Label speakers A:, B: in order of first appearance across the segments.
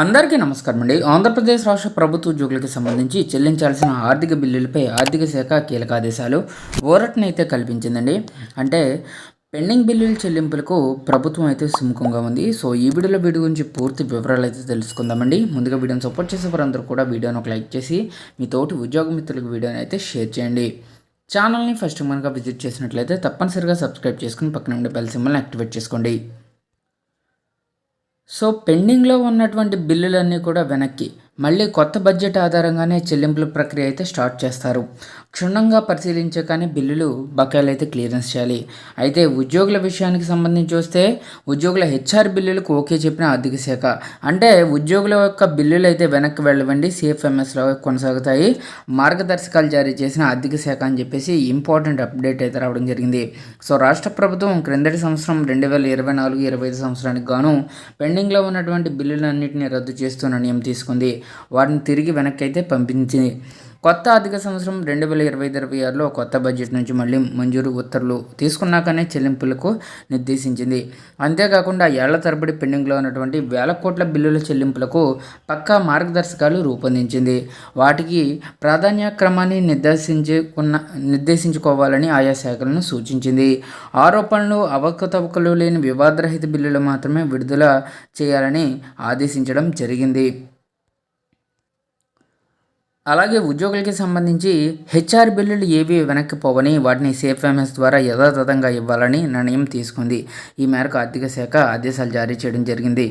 A: అందరికీ నమస్కారం అండి. ఆంధ్రప్రదేశ్ రాష్ట్ర ప్రభుత్వ ఉద్యోగులకు సంబంధించి చెల్లించాల్సిన ఆర్థిక బిల్లులపై ఆర్థిక శాఖ కీలక ఆదేశాలు ఓరట్నైతే కల్పించిందండి. అంటే పెండింగ్ బిల్లుల చెల్లింపులకు ప్రభుత్వం అయితే సుముఖంగా ఉంది. సో ఈ వీడియోలో వీడియో గురించి పూర్తి వివరాలు అయితే తెలుసుకుందామండి. ముందుగా వీడియోని సపోర్ట్ చేసే వారందరూ కూడా వీడియోని ఒక లైక్ చేసి మీ తోటి ఉద్యోగ మిత్రులకు వీడియోని అయితే షేర్ చేయండి. ఛానల్ని ఫస్ట్ మనగా విజిట్ చేసినట్లయితే తప్పనిసరిగా సబ్స్క్రైబ్ చేసుకుని పక్కన ఉండే బెల్ సింబల్ని యాక్టివేట్ చేసుకోండి. సో పెండింగ్లో ఉన్నటువంటి బిల్లులన్నీ కూడా వెనక్కి. మళ్ళీ కొత్త బడ్జెట్ ఆధారంగానే చెల్లింపుల ప్రక్రియ అయితే స్టార్ట్ చేస్తారు. క్షుణ్ణంగా పరిశీలించే కానీ బిల్లులు బకాయిలు అయితే క్లియరెన్స్ చేయాలి. అయితే ఉద్యోగుల విషయానికి సంబంధించి వస్తే ఉద్యోగుల హెచ్ఆర్ బిల్లులకు ఓకే చెప్పిన ఆర్థిక శాఖ. అంటే ఉద్యోగుల యొక్క బిల్లులు అయితే వెనక్కి వెళ్ళవండి సిఎఫ్ఎంఎస్లో కొనసాగుతాయి. మార్గదర్శకాలు జారీ చేసిన ఆర్థిక శాఖ అని చెప్పేసి ఇంపార్టెంట్ అప్డేట్ అయితే రావడం జరిగింది. సో రాష్ట్ర ప్రభుత్వం క్రిందటి సంవత్సరం రెండు వేల ఇరవై నాలుగు ఇరవై ఐదు సంవత్సరానికి గాను పెండింగ్లో ఉన్నటువంటి బిల్లులన్నింటినీ రద్దు చేస్తూ నిర్ణయం తీసుకుంది. వాటిని తిరిగి వెనక్కి అయితే పంపించింది. కొత్త ఆర్థిక సంవత్సరం రెండు వేల ఇరవై ఐదు ఇరవై ఆరులో కొత్త బడ్జెట్ నుంచి మళ్ళీ మంజూరు ఉత్తర్వులు తీసుకున్నాకనే చెల్లింపులకు నిర్దేశించింది. అంతేకాకుండా ఏళ్ళ తరబడి పెండింగ్లో ఉన్నటువంటి వేల కోట్ల బిల్లుల చెల్లింపులకు పక్కా మార్గదర్శకాలు రూపొందించింది. వాటికి ప్రాధాన్యక్రమాన్ని నిర్దేశించుకున్న నిర్దేశించుకోవాలని ఆయా శాఖలను సూచించింది. ఆరోపణలు అవకతవకలు లేని వివాదరహిత బిల్లులు మాత్రమే విడుదల చేయాలని ఆదేశించడం జరిగింది. అలాగే ఉద్యోగులకి సంబంధించి హెచ్ఆర్ బిల్లులు ఏవి వెనక్కి పోవని వాటిని సేఫ్ఎంఎస్ ద్వారా యథాతథంగా ఇవ్వాలని నిర్ణయం తీసుకుంది. ఈ మేరకు ఆర్థిక శాఖ ఆదేశాలు జారీ చేయడం జరిగింది.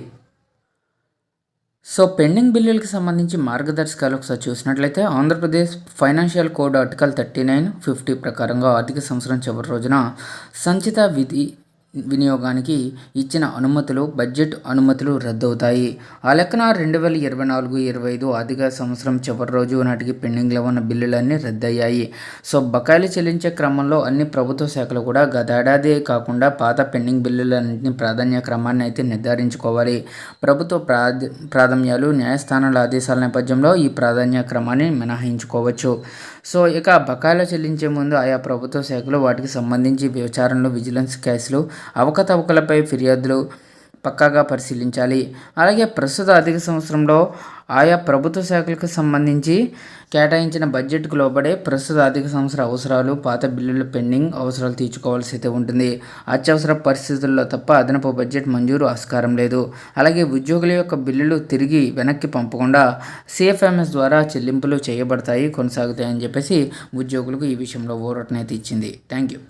A: సో పెండింగ్ బిల్లులకు సంబంధించి మార్గదర్శకాలు ఒకసారి చూసినట్లయితే Andhra Pradesh financial code article thirty nine fifty ప్రకారంగా ఆర్థిక సంవత్సరం చివరి రోజున సంచిత విధి వినియోగానికి ఇచ్చిన అనుమతులు బడ్జెట్ అనుమతులు రద్దవుతాయి. ఆ లెక్కన రెండు వేల ఇరవై నాలుగు ఇరవై ఐదు ఆర్థిక సంవత్సరం చివరి రోజు నాటికి పెండింగ్లో ఉన్న బిల్లులన్నీ రద్దయ్యాయి. సో బకాయిలు చెల్లించే క్రమంలో అన్ని ప్రభుత్వ శాఖలు కూడా గతేడాది కాకుండా పాత పెండింగ్ బిల్లులన్నింటినీ ప్రాధాన్య క్రమాన్ని అయితే నిర్ధారించుకోవాలి. ప్రభుత్వ ప్రాధ ప్రాధాన్యాలు న్యాయస్థానాల ఆదేశాల నేపథ్యంలో ఈ ప్రాధాన్య క్రమాన్ని మినహాయించుకోవచ్చు. సో ఇక బకాయిలు చెల్లించే ముందు ఆయా ప్రభుత్వ శాఖలు వాటికి సంబంధించి విచారణలు విజిలెన్స్ కేసులు అవకతవకలపై ఫిర్యాదులు పక్కాగా పరిశీలించాలి. అలాగే ప్రస్తుత ఆర్థిక సంవత్సరంలో ఆయా ప్రభుత్వ శాఖలకు సంబంధించి కేటాయించిన బడ్జెట్కు లోబడే ప్రస్తుత ఆర్థిక సంవత్సర అవసరాలు పాత బిల్లుల పెండింగ్ అవసరాలు తీర్చుకోవాల్సి అయితే ఉంటుంది. అత్యవసర పరిస్థితుల్లో తప్ప అదనపు బడ్జెట్ మంజూరు ఆస్కారం లేదు. అలాగే ఉద్యోగుల యొక్క బిల్లులు తిరిగి వెనక్కి పంపకుండా సిఎఫ్ఎంఎస్ ద్వారా చెల్లింపులు చేయబడతాయి కొనసాగుతాయని చెప్పేసి ఉద్యోగులకు ఈ విషయంలో ఊరటనైతే ఇచ్చింది. Thank you